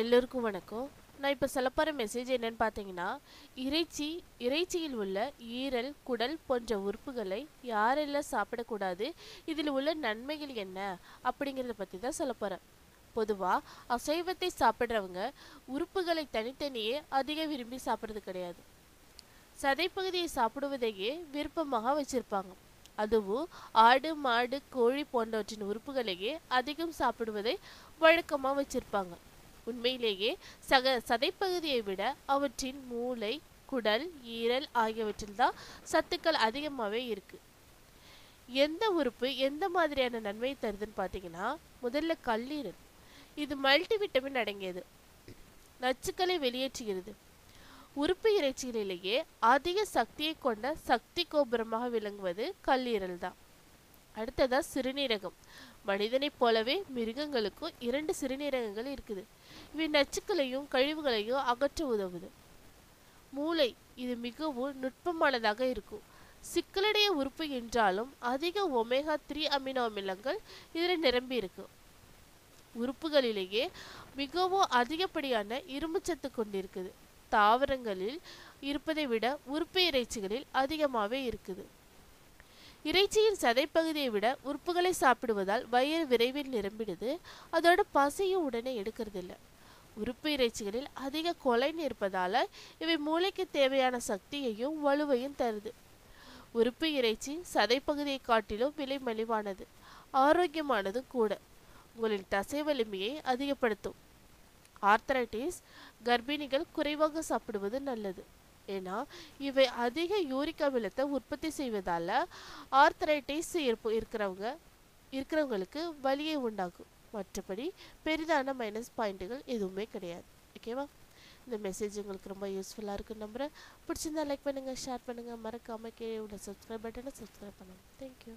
எல்லோருக்கும் வணக்கம். நான் இப்போ சொல்ல போகிற மெசேஜ் என்னன்னு பார்த்தீங்கன்னா இறைச்சி இறைச்சியில் உள்ள ஈரல் குடல் போன்ற உறுப்புகளை யாரெல்லாம் சாப்பிடக்கூடாது இதில் உள்ள நன்மைகள் என்ன அப்படிங்கிறத பற்றி தான் சொல்ல போகிறேன் பொதுவாக அசைவத்தை சாப்பிட்றவங்க உறுப்புகளை தனித்தனியே அதிக விரும்பி சாப்பிட்றது கிடையாது. சதைப்பகுதியை சாப்பிடுவதையே விருப்பமாக வச்சிருப்பாங்க. அதுவும் ஆடு மாடு கோழி போன்றவற்றின் உறுப்புகளையே அதிகம் சாப்பிடுவதை வழக்கமாக வச்சுருப்பாங்க. உண்மையிலேயே சக சதைப்பகுதியை விட அவற்றின் மூளை குடல் ஈரல் ஆகியவற்றில் தான் சத்துக்கள் அதிகமாகவே இருக்கு. எந்த உறுப்பு எந்த மாதிரியான நன்மை தருதுன்னு பார்த்தீங்கன்னா முதல்ல கல்லீரல். இது மல்டிவிட்டமின் அடங்கியது. நச்சுக்களை வெளியேற்றுகிறது. உறுப்பு இறைச்சிகளிலேயே அதிக சக்தியை கொண்ட சக்தி கோபுரமாக விளங்குவது கல்லீரல் தான் அடுத்ததா சிறுநீரகம். மனிதனைப் போலவே மிருகங்களுக்கும் இரண்டு சிறுநீரகங்கள் இருக்குது. இவை நச்சுக்களையும் கழிவுகளையும் அகற்ற உதவுது. மூளை இது மிகவும் நுட்பமானதாக இருக்கும். சிக்கலுடைய உறுப்பு என்றாலும் அதிக ஒமேகா த்ரீ அமினோ அமிலங்கள் இதில் நிரம்பி இருக்கு. உறுப்புகளிலேயே மிகவும் அதிகப்படியான இரும்புச்சத்து கொண்டிருக்குது. தாவரங்களில் இருப்பதை விட உறுப்பு இறைச்சிகளில் அதிகமாகவே இருக்குது. இறைச்சியின் சதைப்பகுதியை விட உறுப்புகளை சாப்பிடுவதால் வயிறு விரைவில் நிரம்பிடுது. அதோட பசியும் உடனே எடுக்கிறதில்ல. உறுப்பு இறைச்சிகளில் அதிக கொலைன் இருப்பதால இவை மூளைக்கு தேவையான சக்தியையும் வலுவையும் தருது. உறுப்பு இறைச்சி சதைப்பகுதியை காட்டிலும் விலை மலிவானது. ஆரோக்கியமானதும் கூட. உங்களின் தசை வலிமையை அதிகப்படுத்தும். ஆர்த்தரைட்டிஸ் கர்ப்பிணிகள் குறைவாக சாப்பிடுவது நல்லது. ஏன்னா இவை அதிக யூரிக் அமிலத்தை உற்பத்தி செய்வதால ஆர்த்தரைட்டிஸ் இருக்கிறவங்க இருக்கிறவங்களுக்கு வலியை உண்டாகும் மற்றபடி பெரிதான மைனஸ் பாயிண்ட்டுகள் எதுவுமே கிடையாது. ஓகேவா இந்த மெசேஜ் உங்களுக்கு ரொம்ப யூஸ்ஃபுல்லாக இருக்குன்னு நம்புகிறேன் பிடிச்சிருந்தா லைக் பண்ணுங்கள் ஷேர் பண்ணுங்கள் மறக்காமல் கீழே உள்ள சப்ஸ்கிரைப் பட்டனை சப்ஸ்கிரைப் பண்ணுங்கள் தேங்க்யூ